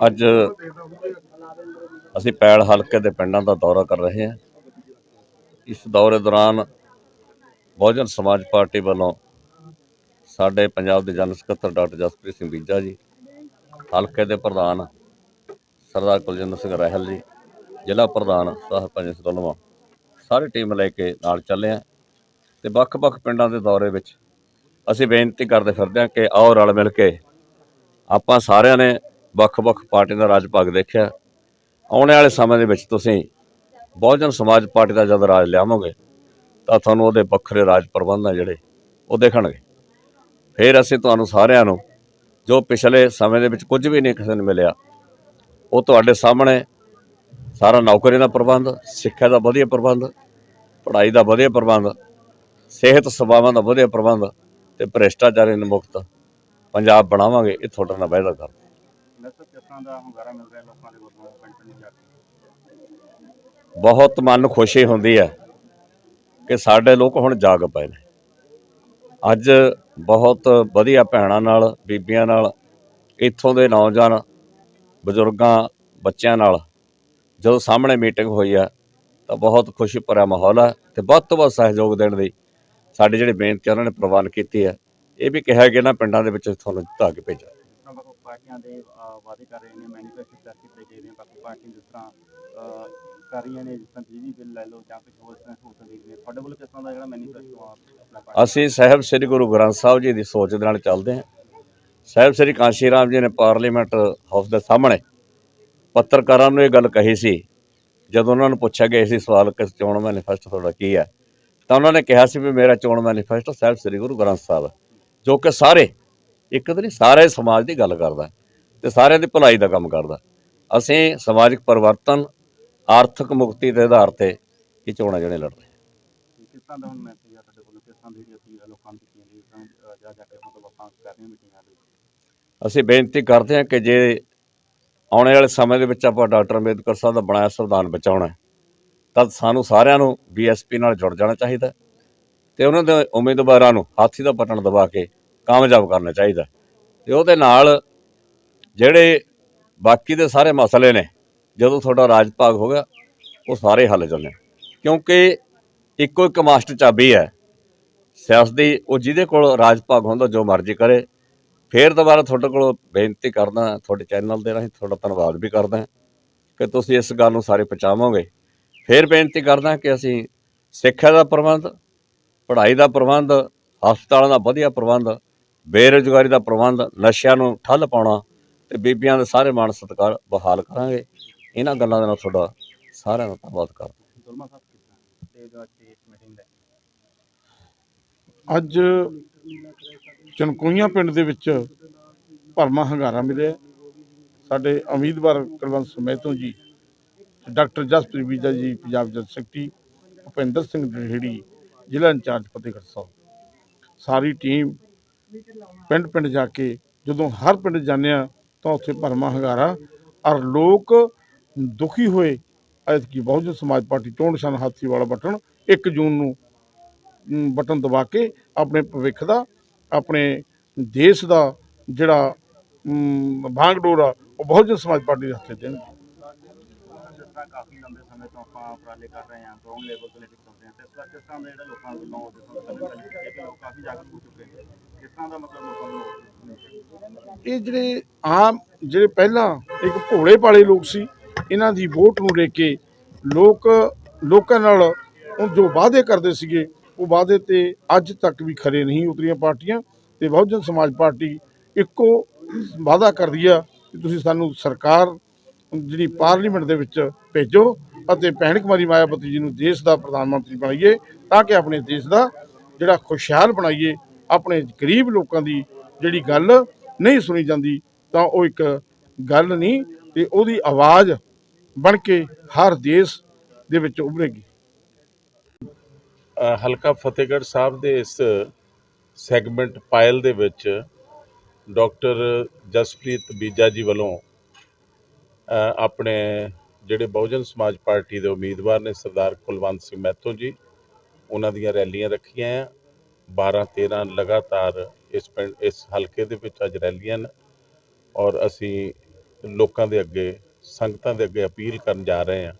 ਅੱਜ ਅਸੀਂ ਪੈਲ ਹਲਕੇ ਦੇ ਪਿੰਡਾਂ ਦਾ ਦੌਰਾ ਕਰ ਰਹੇ ਹਾਂ। ਇਸ ਦੌਰੇ ਦੌਰਾਨ ਬਹੁਜਨ ਸਮਾਜ ਪਾਰਟੀ ਵੱਲੋਂ ਸਾਡੇ ਪੰਜਾਬ ਦੇ ਜਨਰਲ ਸਕੱਤਰ ਡਾਕਟਰ ਜਸਪ੍ਰੀਤ ਸਿੰਘ ਬੀਜਾ ਜੀ, ਹਲਕੇ ਦੇ ਪ੍ਰਧਾਨ ਸਰਦਾਰ ਕੁਲਜਿੰਦਰ ਸਿੰਘ ਰਹਿਲ ਜੀ, ਜ਼ਿਲ੍ਹਾ ਪ੍ਰਧਾਨ ਸਰਪੰਚ ਸਦਲਵਾ ਸਾਰੀ ਟੀਮ ਲੈ ਕੇ ਨਾਲ ਚੱਲੇ ਹਾਂ ਤੇ ਵੱਖ-ਵੱਖ ਪਿੰਡਾਂ ਦੇ ਦੌਰੇ ਵਿੱਚ ਅਸੀਂ ਬੇਨਤੀ ਕਰਦੇ ਫਿਰਦੇ ਹਾਂ ਕਿ ਆਓ ਰਲ ਮਿਲ ਕੇ ਆਪਾਂ ਸਾਰਿਆਂ ਨੇ ਵੱਖ-ਵੱਖ ਪਾਰਟੀਆਂ ਦਾ ਰਾਜ ਭਾਗ ਦੇਖਿਆ। ਆਉਣ ਵਾਲੇ ਸਮੇਂ ਦੇ ਵਿੱਚ ਤੁਸੀਂ ਬਹੁਜਨ ਸਮਾਜ ਪਾਰਟੀ ਦਾ ਜਦ ਰਾਜ ਲਿਆਵੋਗੇ, ਤਾਂ ਤੁਹਾਨੂੰ ਉਹਦੇ ਵੱਖਰੇ ਰਾਜ ਪ੍ਰਬੰਧ ਆ ਜਿਹੜੇ, ਉਹ ਦੇਖਣਗੇ। ਫਿਰ ਅਸੀਂ ਤੁਹਾਨੂੰ ਸਾਰਿਆਂ ਨੂੰ, ਜੋ ਪਿਛਲੇ ਸਮੇਂ ਦੇ ਵਿੱਚ ਕੁਝ ਵੀ ਨਹੀਂ ਕਿਸੇ ਨੂੰ ਮਿਲਿਆ, ਉਹ ਤੁਹਾਡੇ ਸਾਹਮਣੇ ਸਾਰਾ ਨੌਕਰੀ ਦਾ ਪ੍ਰਬੰਧ, ਸਿੱਖਿਆ ਦਾ ਵਧੀਆ ਪ੍ਰਬੰਧ, ਪੜ੍ਹਾਈ ਦਾ ਵਧੀਆ ਪ੍ਰਬੰਧ, ਸਿਹਤ ਸੇਵਾਵਾਂ ਦਾ ਵਧੀਆ ਪ੍ਰਬੰਧ ਤੇ ਭ੍ਰਿਸ਼ਟਾਚਾਰੀ ਮੁਕਤ ਪੰਜਾਬ ਬਣਾਵਾਂਗੇ, ਇਹ ਤੁਹਾਡੇ ਨਾਲ ਵਾਅਦਾ ਕਰ ਦੱਸੋ ਦਾ ਹੁੰਗਾਰਾ ਮਿਲ ਰਿਹਾ, ਲੋਕਾਂ ਦੇ ਵੱਲੋਂ ਪਿੰਡ ਪਿੰਡ ਜਾ ਕੇ। ਬਹੁਤ ਮਨ ਖੁਸ਼ੀ ਹੁੰਦੀ ਹੈ ਕਿ ਸਾਡੇ ਲੋਕ ਹੁਣ ਜਾਗ ਪਏ ਨੇ। ਅੱਜ ਬਹੁਤ ਵਧੀਆ ਭੈਣਾਂ ਨਾਲ, ਬੀਬੀਆਂ ਨਾਲ, ਇੱਥੋਂ ਦੇ ਨੌਜਵਾਨ ਬਜ਼ੁਰਗਾਂ, ਬੱਚਿਆਂ ਨਾਲ ਜਦੋਂ ਸਾਹਮਣੇ ਮੀਟਿੰਗ ਹੋਈ ਆ ਤਾਂ ਬਹੁਤ ਖੁਸ਼ੀ ਭਰਿਆ ਮਾਹੌਲ ਹੈ ਤੇ ਵੱਧ ਤੋਂ ਵੱਧ ਸਹਿਯੋਗ ਦੇਣ ਦੀ ਸਾਡੀ ਜਿਹੜੀ ਬੇਨਤੀ ਉਹਨਾਂ ਨੇ ਪ੍ਰਵਾਨ ਕੀਤੀ ਹੈ। ਇਹ ਵੀ ਕਿਹਾ ਕਿ ਨਾ ਪਿੰਡਾਂ ਦੇ ਵਿੱਚ ਤੁਹਾਨੂੰ ਜਿਤਾ ਕੇ ਭੇਜਿਆ ਪਾਰਟੀਆਂ ਦੇ ਵਾਅਦੇ ਕਰ ਰਹੇ ਨੇ ਮੈਨੀਫੈਸਟੋ ਤਿਆਰ ਕੀਤੇ ਗਏ ਨੇ, ਬਾਕੀ ਪਾਰਟੀਆਂ ਜਿਸ ਤਰ੍ਹਾਂ ਕਰ ਰਹੀਆਂ ਨੇ, ਜਿਸ ਤਰ੍ਹਾਂ ਬਿਜਲੀ ਬਿੱਲ ਲੈ ਲਓ ਜਾਂ ਕੁਝ ਹੋਰ ਤਰ੍ਹਾਂ ਸਹੂਲਤਾਂ ਦੇ ਰਹੀਆਂ ਤੁਹਾਡੇ ਵੱਲੋਂ ਕਿਸ ਤਰ੍ਹਾਂ ਦਾ ਜਿਹੜਾ ਮੈਨੀਫੈਸਟੋ ਆ, ਆਪਣਾ ਅਸੀਂ ਸਾਹਿਬ ਸ੍ਰੀ ਗੁਰੂ ਗ੍ਰੰਥ ਸਾਹਿਬ ਜੀ ਦੀ ਸੋਚ ਦੇ ਨਾਲ ਚੱਲਦੇ ਹਾਂ। ਸਾਹਿਬ ਸ੍ਰੀ ਕਾਂਸ਼ੀ ਰਾਮ ਜੀ ਨੇ ਪਾਰਲੀਮੈਂਟ ਹਾਊਸ ਦੇ ਸਾਹਮਣੇ ਪੱਤਰਕਾਰਾਂ ਨੂੰ ਇਹ ਗੱਲ ਕਹੀ ਸੀ, ਜਦੋਂ ਉਹਨਾਂ ਨੂੰ ਪੁੱਛਿਆ ਗਿਆ ਸੀ ਸਵਾਲ ਕਿ ਚੋਣ ਮੈਨੀਫੈਸਟੋ ਤੁਹਾਡਾ ਕੀ ਹੈ, ਤਾਂ ਉਹਨਾਂ ਨੇ ਕਿਹਾ ਸੀ ਵੀ ਮੇਰਾ ਚੋਣ ਮੈਨੀਫੈਸਟੋ ਸਾਹਿਬ ਸ੍ਰੀ ਗੁਰੂ ਗ੍ਰੰਥ ਸਾਹਿਬ ਜੋ ਕਿ ਸਾਰੇ ਇੱਕ ਤਾਂ ਨਹੀਂ ਸਾਰੇ ਸਮਾਜ ਦੀ ਗੱਲ ਕਰਦਾ ਤੇ ਸਾਰਿਆਂ ਦੀ ਭਲਾਈ ਦਾ ਕੰਮ ਕਰਦਾ ਅਸੀਂ ਸਮਾਜਿਕ ਪਰਿਵਰਤਨ ਆਰਥਿਕ ਮੁਕਤੀ ਦੇ ਆਧਾਰ ਤੇ ਇਹ ਚੋਣਾਂ ਜਿਹੜੇ ਲੜ ਰਹੇ ਹਾਂ। ਕਿਸ ਤਰ੍ਹਾਂ ਦਾ ਹੁਣ ਮੈਸੇਜ ਆ ਤੁਹਾਡੇ ਵੱਲੋਂ ਕਿਸ ਤਰ੍ਹਾਂ ਦੀ ਜਿਹੜੀ ਅਪੀਲ ਆ ਲੋਕਾਂ ਨੂੰ ਕੀਤੀ ਜਾਂਦੀ ਹੈ ਜਿਸ ਤਰ੍ਹਾਂ ਅਹ, ਜਾ ਜਾ ਕੇ ਮਤਲਬ ਆਪਾਂ ਕਰ ਰਹੇ ਹਾਂ ਮੀਟਿੰਗਾਂ ਦੇ ਵਿੱਚ? ਅਸੀਂ ਬੇਨਤੀ ਕਰਦੇ ਹਾਂ ਕਿ ਜੇ ਆਉਣ ਵਾਲੇ ਸਮੇਂ ਦੇ ਵਿੱਚ ਆਪਾਂ ਡਾਕਟਰ ਅੰਬੇਦਕਰ ਸਾਹਿਬ ਦਾ ਬਣਾਇਆ ਸੰਵਿਧਾਨ ਬਚਾਉਣਾ ਤਾਂ ਸਾਨੂੰ ਸਾਰਿਆਂ ਨੂੰ ਬੀਐਸਪੀ ਨਾਲ ਜੁੜ ਜਾਣਾ ਚਾਹੀਦਾ ਤੇ ਉਹਨਾਂ ਦੇ ਉਮੀਦਵਾਰਾਂ ਨੂੰ ਹਾਥੀ ਦਾ ਬਟਨ ਦਬਾ ਕੇ ਕਾਮਯਾਬ ਕਰਨਾ ਚਾਹੀਦਾ। ਹੈ। ਤੇ ਉਹਦੇ ਨਾਲ ਜਿਹੜੇ ਬਾਕੀ ਦੇ ਸਾਰੇ ਮਸਲੇ ਨੇ, ਜਦੋਂ ਤੁਹਾਡਾ ਰਾਜ ਭਾਗ ਹੋ ਗਿਆ, ਉਹ ਸਾਰੇ ਹੱਲ ਜਾਂਦੇ ਕਿਉਂਕਿ ਇੱਕੋ ਇੱਕ ਮਾਸਟਰ ਚਾਬੀ ਹੈ। ਸਿਆਸਤ ਦੀ, ਉਹ ਜਿਹਦੇ ਕੋਲ ਰਾਜ ਭਾਗ ਹੁੰਦਾ, ਜੋ ਮਰਜ਼ੀ ਕਰੇ। ਫੇਰ ਦੁਬਾਰਾ ਤੁਹਾਡੇ ਕੋਲ ਬੇਨਤੀ ਕਰਦਾ, ਤੁਹਾਡੇ ਚੈਨਲ ਦੇ ਰਾਹੀਂ ਤੁਹਾਡਾ ਧੰਨਵਾਦ ਵੀ ਕਰਦਾ ਕਿ ਤੁਸੀਂ ਇਸ ਗੱਲ ਨੂੰ ਸਾਰੇ ਪਹੁੰਚਾਵੋਗੇ। ਫੇਰ ਬੇਨਤੀ ਕਰਦਾ ਕਿ ਅਸੀਂ ਸਿੱਖਿਆ ਦਾ ਪ੍ਰਬੰਧ, ਪੜ੍ਹਾਈ ਦਾ ਪ੍ਰਬੰਧ, ਹਸਪਤਾਲਾਂ ਦਾ ਵਧੀਆ ਪ੍ਰਬੰਧ ਬੇਰੁਜ਼ਗਾਰੀ ਦਾ ਪ੍ਰਬੰਧ ਨਸ਼ਿਆਂ ਨੂੰ ਠੱਲ ਪਾਉਣਾ ਤੇ ਬੀਬੀਆਂ ਦੇ ਸਾਰੇ ਮਾਣ ਸਤਿਕਾਰ ਬਹਾਲ ਕਰਾਂਗੇ। ਇਹਨਾਂ ਗੱਲਾਂ ਦੇ ਨਾਲ ਤੁਹਾਡਾ ਸਾਰਿਆਂ ਦਾ ਧੰਨਵਾਦ ਕਰਦਾ ਅੱਜ ਚਨਕੋਈਆਂ ਪਿੰਡ ਦੇ ਵਿੱਚ ਭਰਮਾ ਹੰਗਾਰਾ ਮਿਲਿਆ। ਸਾਡੇ ਉਮੀਦਵਾਰ ਕੁਲਵੰਤ ਸਮੇਤੋਂ ਜੀ doctor Jaspreet Bija ji Punjab general secretary Bhupinder Singh Darheri ਜ਼ਿਲ੍ਹਾ ਇੰਚਾਰਜ ਫਤਿਹਗੜ੍ਹ ਸਾਹਿਬ। ਸਾਰੀ ਟੀਮ ਪਿੰਡ ਪਿੰਡ ਜਾ ਕੇ ਜਦੋਂ ਹਰ ਪਿੰਡ ਜਾਂਦੇ ਆ ਤਾਂ ਉੱਥੇ ਭਰਮਾ ਹੰਗਾਰਾ ਔਰ ਲੋਕ ਦੁਖੀ ਹੋਏ। ਐਤਕੀ ਬਹੁਜਨ ਸਮਾਜ ਪਾਰਟੀ ਚੋਣ ਨਿਸ਼ਾਨ ਹਾਥੀ ਵਾਲਾ ਬਟਨ 1 ਜੂਨ ਨੂੰ ਬਟਨ ਦਬਾ ਕੇ ਆਪਣੇ ਭਵਿੱਖ ਦਾ ਆਪਣੇ ਦੇਸ਼ ਦਾ ਜਿਹੜਾ ਅਮ, ਬਾਂਗਡੋਰ ਆ ਉਹ ਬਹੁਜਨ ਸਮਾਜ ਪਾਰਟੀ ਦੇ ਹੱਥੇ ਦੇਣਗੇ। ਤਰ੍ਹਾਂ ਕਾਫੀ ਲੰਬੇ ਸਮੇਂ ਤੋਂ ਆਪਾਂ ਉਪਰਾਲੇ ਕਰ ਰਹੇ ਹਾਂ ਗਰਾਊਂਡ ਲੈਵਲ ਤੋਂ ਲੈ ਹਾਂ ਤੇ ਇਸ ਤਰ੍ਹਾਂ ਦਾ ਜਿਹੜਾ ਲੋਕਾਂ ਵੱਲੋਂ ਜਿਸ ਤਰ੍ਹਾਂ ਕਿ ਲੋਕ ਕਾਫੀ ਜਾਗਰੂਕ ਹੋ ਚੁੱਕੇ ਨੇ। ਤਰ੍ਹਾਂ ਦਾ ਮਤਲਬ ਲੋਕਾਂ ਨੂੰ ਇਹ ਜਿਹੜੇ ਆਮ, ਜਿਹੜੇ ਪਹਿਲਾਂ ਇੱਕ ਘੋੜੇ ਪਾਲੇ ਲੋਕ ਸੀ, ਇਹਨਾਂ ਦੀ ਵੋਟ ਨੂੰ ਲੈ ਕੇ ਲੋਕ, ਲੋਕਾਂ ਨਾਲ ਜੋ ਵਾਅਦੇ ਕਰਦੇ ਸੀਗੇ, ਉਹ ਵਾਅਦੇ ਤੇ ਅੱਜ ਤੱਕ ਵੀ ਖਰੇ ਨਹੀਂ ਉਤਰੀਆਂ ਪਾਰਟੀਆਂ ਤੇ ਬਹੁਜਨ ਸਮਾਜ ਪਾਰਟੀ ਇੱਕੋ ਵਾਅਦਾ ਕਰਦੀ ਆ ਕਿ ਤੁਸੀਂ ਸਾਨੂੰ ਸਰਕਾਰ ਜਿਹੜੀ ਪਾਰਲੀਮੈਂਟ ਦੇ ਵਿੱਚ ਭੇਜੋ ਅਤੇ ਭੈਣ ਕੁਮਾਰੀ ਮਾਇਆਵਤੀ ਜੀ ਨੂੰ ਦੇਸ਼ ਦਾ ਪ੍ਰਧਾਨ ਮੰਤਰੀ ਬਣਾਈਏ, ਤਾਂ ਕਿ ਆਪਣੇ ਦੇਸ਼ ਦਾ ਜਿਹੜਾ ਖੁਸ਼ਹਾਲ ਬਣਾਈਏ ਆਪਣੇ ਗਰੀਬ ਲੋਕਾਂ ਦੀ ਜਿਹੜੀ ਗੱਲ ਨਹੀਂ ਸੁਣੀ ਜਾਂਦੀ, ਤਾਂ ਉਹ ਇੱਕ ਗੱਲ ਨਹੀਂ, ਤੇ ਉਹਦੀ ਆਵਾਜ਼ ਬਣ ਕੇ ਹਰ ਦੇਸ਼ ਦੇ ਵਿੱਚ ਉਭਰੇਗੀ। ਹਲਕਾ ਫਤਿਹਗੜ੍ਹ ਸਾਹਿਬ ਦੇ ਇਸ ਸੈਗਮੈਂਟ ਪਾਇਲ ਦੇ ਵਿੱਚ ਡਾਕਟਰ ਜਸਪ੍ਰੀਤ ਬੀਜਾ ਜੀ ਵੱਲੋਂ ਆਪਣੇ ਜਿਹੜੇ ਬਹੁਜਨ ਸਮਾਜ ਪਾਰਟੀ ਦੇ ਉਮੀਦਵਾਰ ਨੇ ਸਰਦਾਰ ਕੁਲਵੰਤ ਸਿੰਘ ਮਹਿਤੋ ਜੀ, ਉਹਨਾਂ ਦੀਆਂ ਰੈਲੀਆਂ ਰੱਖੀਆਂ ਆ। 12 13 ਲਗਾਤਾਰ ਇਸ ਪਿੰਡ, ਇਸ ਹਲਕੇ ਦੇ ਵਿੱਚ ਅੱਜ ਰੈਲੀਆਂ ਨੇ ਔਰ ਅਸੀਂ ਲੋਕਾਂ ਦੇ ਅੱਗੇ, ਸੰਗਤਾਂ ਦੇ ਅੱਗੇ ਅਪੀਲ ਕਰਨ ਜਾ ਰਹੇ ਹਾਂ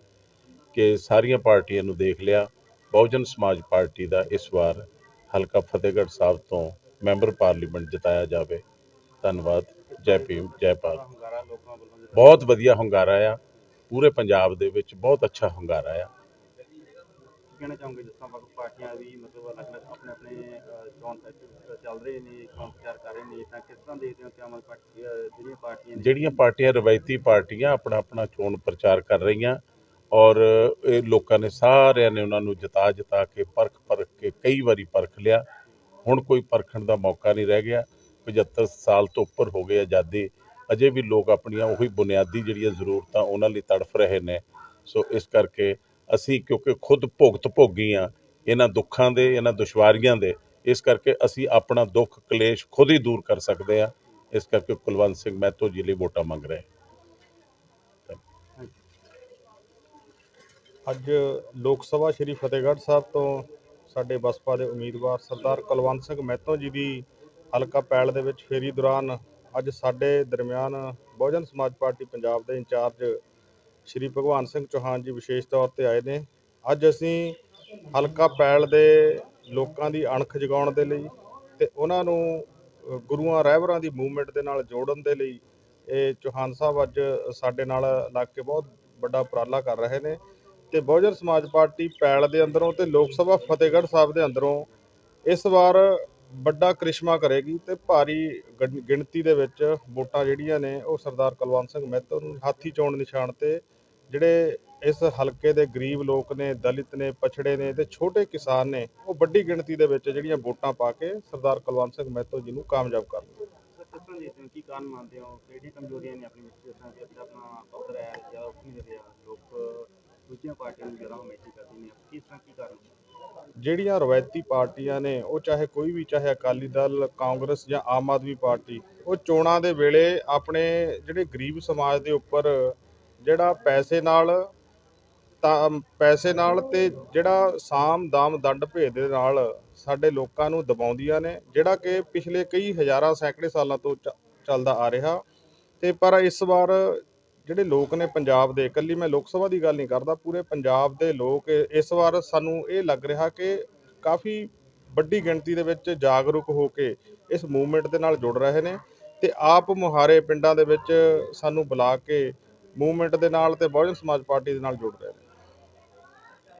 ਕਿ ਸਾਰੀਆਂ ਪਾਰਟੀਆਂ ਨੂੰ ਦੇਖ ਲਿਆ, ਬਹੁਜਨ ਸਮਾਜ ਪਾਰਟੀ ਦਾ ਇਸ ਵਾਰ ਹਲਕਾ ਫਤਿਹਗੜ੍ਹ ਸਾਹਿਬ ਤੋਂ ਮੈਂਬਰ ਪਾਰਲੀਮੈਂਟ ਜਿਤਾਇਆ ਜਾਵੇ। ਧੰਨਵਾਦ, ਜੈ ਭੀਮ, ਜੈ ਭਾਰਤ। ਲੋਕਾਂ ਵੱਲੋਂ ਬਹੁਤ ਵਧੀਆ ਹੁੰਗਾਰਾ ਆ, ਪੂਰੇ ਪੰਜਾਬ ਦੇ ਵਿੱਚ ਬਹੁਤ ਅੱਛਾ ਹੁੰਗਾਰਾ ਆ। ਕਹਿਣਾ ਚਾਹੋਗੇ ਜਿਸ ਤਰ੍ਹਾਂ ਵੱਖ ਪਾਰਟੀਆਂ ਵੀ ਮਤਲਬ ਅਲੱਗ-ਅਲੱਗ ਆਪਣੇ ਆਪਣੇ ਚੱਲ ਰਹੇ ਨੇ ਚੋਣ ਪ੍ਰਚਾਰ ਕਰ ਰਹੇ ਨੇ, ਤਾਂ ਕਿਸ ਤਰ੍ਹਾਂ ਦੇਖਦੇ ਹੋ ਕਿ ਆਮ ਆਦਮੀ ਪਾਰਟੀ ਜਿਹੜੀਆਂ ਪਾਰਟੀਆਂ ਜਿਹੜੀਆਂ ਪਾਰਟੀਆਂ, ਰਵਾਇਤੀ ਪਾਰਟੀਆਂ ਆਪਣਾ ਆਪਣਾ ਚੋਣ ਪ੍ਰਚਾਰ ਕਰ ਰਹੀਆਂ ਔਰ ਇਹ ਲੋਕਾਂ ਨੇ ਸਾਰਿਆਂ ਨੇ ਉਹਨਾਂ ਨੂੰ ਜਿਤਾ ਜਿਤਾ ਕੇ, ਪਰਖ ਪਰਖ ਕੇ ਕਈ ਵਾਰੀ ਪਰਖ ਲਿਆ। ਹੁਣ ਕੋਈ ਪਰਖਣ ਦਾ ਮੌਕਾ ਨਹੀਂ ਰਹਿ ਗਿਆ। 75 ਸਾਲ ਤੋਂ ਉੱਪਰ ਹੋ ਗਏ ਆਜ਼ਾਦੀ। ਅਜੇ ਵੀ ਲੋਕ ਆਪਣੀਆਂ ਉਹੀ ਬੁਨਿਆਦੀ ਜਿਹੜੀਆਂ ਜ਼ਰੂਰਤਾਂ ਉਹਨਾਂ ਲਈ ਤੜਫ ਰਹੇ ਨੇ। ਸੋ ਇਸ ਕਰਕੇ ਅਸੀਂ ਕਿਉਂਕਿ ਖੁਦ ਭੁਗਤ ਭੋਗੀ ਆ ਇਹਨਾਂ ਦੁੱਖਾਂ ਦੇ, ਇਹਨਾਂ ਦੁਸ਼ਵਾਰੀਆਂ ਦੇ ਇਸ ਕਰਕੇ ਅਸੀਂ ਆਪਣਾ ਦੁੱਖ, ਕਲੇਸ਼ ਖੁਦ ਹੀ ਦੂਰ ਕਰ ਸਕਦੇ ਆ ਇਸ ਕਰਕੇ ਕੁਲਵੰਤ ਸਿੰਘ ਮਹਿਤੋ ਜੀ ਲਈ ਵੋਟਾਂ ਮੰਗ ਰਹੇ ਅੱਜ ਲੋਕ ਸਭਾ ਸ਼੍ਰੀ ਫਤਿਹਗੜ੍ਹ ਸਾਹਿਬ ਤੋਂ ਸਾਡੇ ਬਸਪਾ ਦੇ ਉਮੀਦਵਾਰ ਸਰਦਾਰ ਕੁਲਵੰਤ ਸਿੰਘ ਮਹਿਤੋ ਜੀ ਦੀ ਹਲਕਾ ਪੈਲ ਦੇ ਵਿੱਚ ਫੇਰੀ ਦੌਰਾਨ ਅੱਜ ਸਾਡੇ ਦਰਮਿਆਨ ਬਹੁਜਨ ਸਮਾਜ ਪਾਰਟੀ ਪੰਜਾਬ ਦੇ ਇੰਚਾਰਜ ਸ਼੍ਰੀ ਭਗਵਾਨ ਸਿੰਘ ਚੌਹਾਨ ਜੀ ਵਿਸ਼ੇਸ਼ ਤੌਰ ਤੇ ਆਏ ਨੇ। ਅੱਜ ਅਸੀਂ ਹਲਕਾ ਪੈਲ ਦੇ ਲੋਕਾਂ ਦੀ ਅਣਖ ਜਗਾਉਣ ਦੇ ਲਈ ਤੇ ਉਹਨਾਂ ਨੂੰ ਗੁਰੂਆਂ ਰਹਿਬਰਾਂ ਦੀ ਮੂਵਮੈਂਟ ਦੇ ਨਾਲ ਜੋੜਨ ਦੇ ਲਈ ਇਹ ਚੌਹਾਨ ਸਾਹਿਬ ਅੱਜ ਸਾਡੇ ਨਾਲ ਲੱਗ ਕੇ ਬਹੁਤ ਵੱਡਾ ਉਪਰਾਲਾ ਕਰ ਰਹੇ ਨੇ ਤੇ ਬਹੁਜਨ ਸਮਾਜ ਪਾਰਟੀ ਪੈਲ ਦੇ ਅੰਦਰੋਂ ਤੇ ਲੋਕ ਸਭਾ ਫਤਿਹਗੜ੍ਹ ਸਾਹਿਬ ਦੇ ਅੰਦਰੋਂ ਇਸ ਵਾਰ ਵੱਡਾ ਕਰਿਸ਼ਮਾ ਕਰੇਗੀ ਤੇ ਭਾਰੀ ਗਿਣਤੀ ਦੇ ਵਿੱਚ ਵੋਟਾਂ ਜਿਹੜੀਆਂ ਨੇ ਉਹ ਸਰਦਾਰ ਕੁਲਵੰਤ ਸਿੰਘ ਮਹਿਤੋ ਨੂੰ ਹਾਥੀ ਚੋਣ ਨਿਸ਼ਾਨ ਤੇ ਜਿਹੜੇ ਇਸ ਹਲਕੇ ਦੇ ਗਰੀਬ ਲੋਕ ਨੇ ਦਲਿਤ ਨੇ ਪਛੜੇ ਨੇ ਤੇ ਛੋਟੇ ਕਿਸਾਨ ਨੇ ਉਹ ਵੱਡੀ ਗਿਣਤੀ ਦੇ ਵਿੱਚ ਜਿਹੜੀਆਂ ਵੋਟਾਂ ਪਾ ਕੇ ਸਰਦਾਰ ਕੁਲਵੰਤ ਸਿੰਘ ਮਹਿਤੋ ਜੀ ਨੂੰ ਕਾਮਯਾਬ ਕਰਨਗੇ ਸਰ ਕਿਸ ਤਰ੍ਹਾਂ ਦੇਖਦੇ ਹੋ ਕੀ ਕਾਰਨ ਮੰਨਦੇ ਹੋ? ਕਿਹੜੀਆਂ ਕਮਜ਼ੋਰੀਆਂ ਨੇ ਆਪਣੀ ਵਿੱਚ ਜਿਸ ਤਰ੍ਹਾਂ ਕਿ ਅੱਛਾ ਆਪਣਾ ਪੱਧਰ ਹੈ ਜ਼ਿਆਦਾ ਉੱਠ ਨਹੀਂ ਰਿਹਾ? ਲੋਕ ਦੂਜੀਆਂ ਪਾਰਟੀਆਂ ਨੂੰ ਜ਼ਿਆਦਾ ਹਮੇਸ਼ੀ ਕਰਦੀ ਨੇ ਕਿਸ ਤਰ੍ਹਾਂ ਕੀ ਕਾਰਨ ਜਿਹੜੀਆਂ ਰਵਾਇਤੀ ਪਾਰਟੀਆਂ ਨੇ ਉਹ ਚਾਹੇ ਕੋਈ ਵੀ ਚਾਹੇ ਅਕਾਲੀ ਦਲ ਕਾਂਗਰਸ ਜਾਂ ਆਮ ਆਦਮੀ ਪਾਰਟੀ ਉਹ ਚੋਣਾਂ ਦੇ ਵੇਲੇ ਆਪਣੇ ਜਿਹੜੇ ਗਰੀਬ ਸਮਾਜ ਦੇ ਉੱਪਰ ਜਿਹੜਾ ਪੈਸੇ ਨਾਲ ਤਾਂ ਪੈਸੇ ਨਾਲ ਤੇ ਜਿਹੜਾ ਸਾਮ ਦਾਮ ਦੰਡ ਭੇਦ ਦੇ ਨਾਲ ਸਾਡੇ ਲੋਕਾਂ ਨੂੰ ਦਬਾਉਂਦੀਆਂ ਨੇ, ਜਿਹੜਾ ਕਿ ਪਿਛਲੇ ਕਈ ਹਜ਼ਾਰਾਂ ਸੈਂਕੜੇ ਸਾਲਾਂ ਤੋਂ ਚ- ਚੱਲਦਾ ਆ ਰਿਹਾ। ਤੇ ਪਰ ਇਸ ਵਾਰ ਜਿਹੜੇ ਲੋਕ ਨੇ ਪੰਜਾਬ ਦੇ, ਇਕੱਲੀ ਮੈਂ ਲੋਕ ਸਭਾ ਦੀ ਗੱਲ ਨਹੀਂ ਕਰਦਾ, ਪੂਰੇ ਪੰਜਾਬ ਦੇ ਲੋਕ ਇਸ ਵਾਰ ਸਾਨੂੰ ਇਹ ਲੱਗ ਰਿਹਾ ਕਿ ਕਾਫੀ ਵੱਡੀ ਗਿਣਤੀ ਦੇ ਵਿੱਚ ਜਾਗਰੂਕ ਹੋ ਕੇ ਇਸ ਮੂਵਮੈਂਟ ਦੇ ਨਾਲ ਜੁੜ ਰਹੇ ਨੇ ਤੇ ਆਪ ਮੁਹਾਰੇ ਪਿੰਡਾਂ ਦੇ ਵਿੱਚ ਸਾਨੂੰ ਬੁਲਾ ਕੇ ਮੂਵਮੈਂਟ ਦੇ ਨਾਲ ਤੇ ਬਹੁਜਨ ਸਮਾਜ ਪਾਰਟੀ ਦੇ ਨਾਲ ਜੁੜ ਰਹੇ ਨੇ।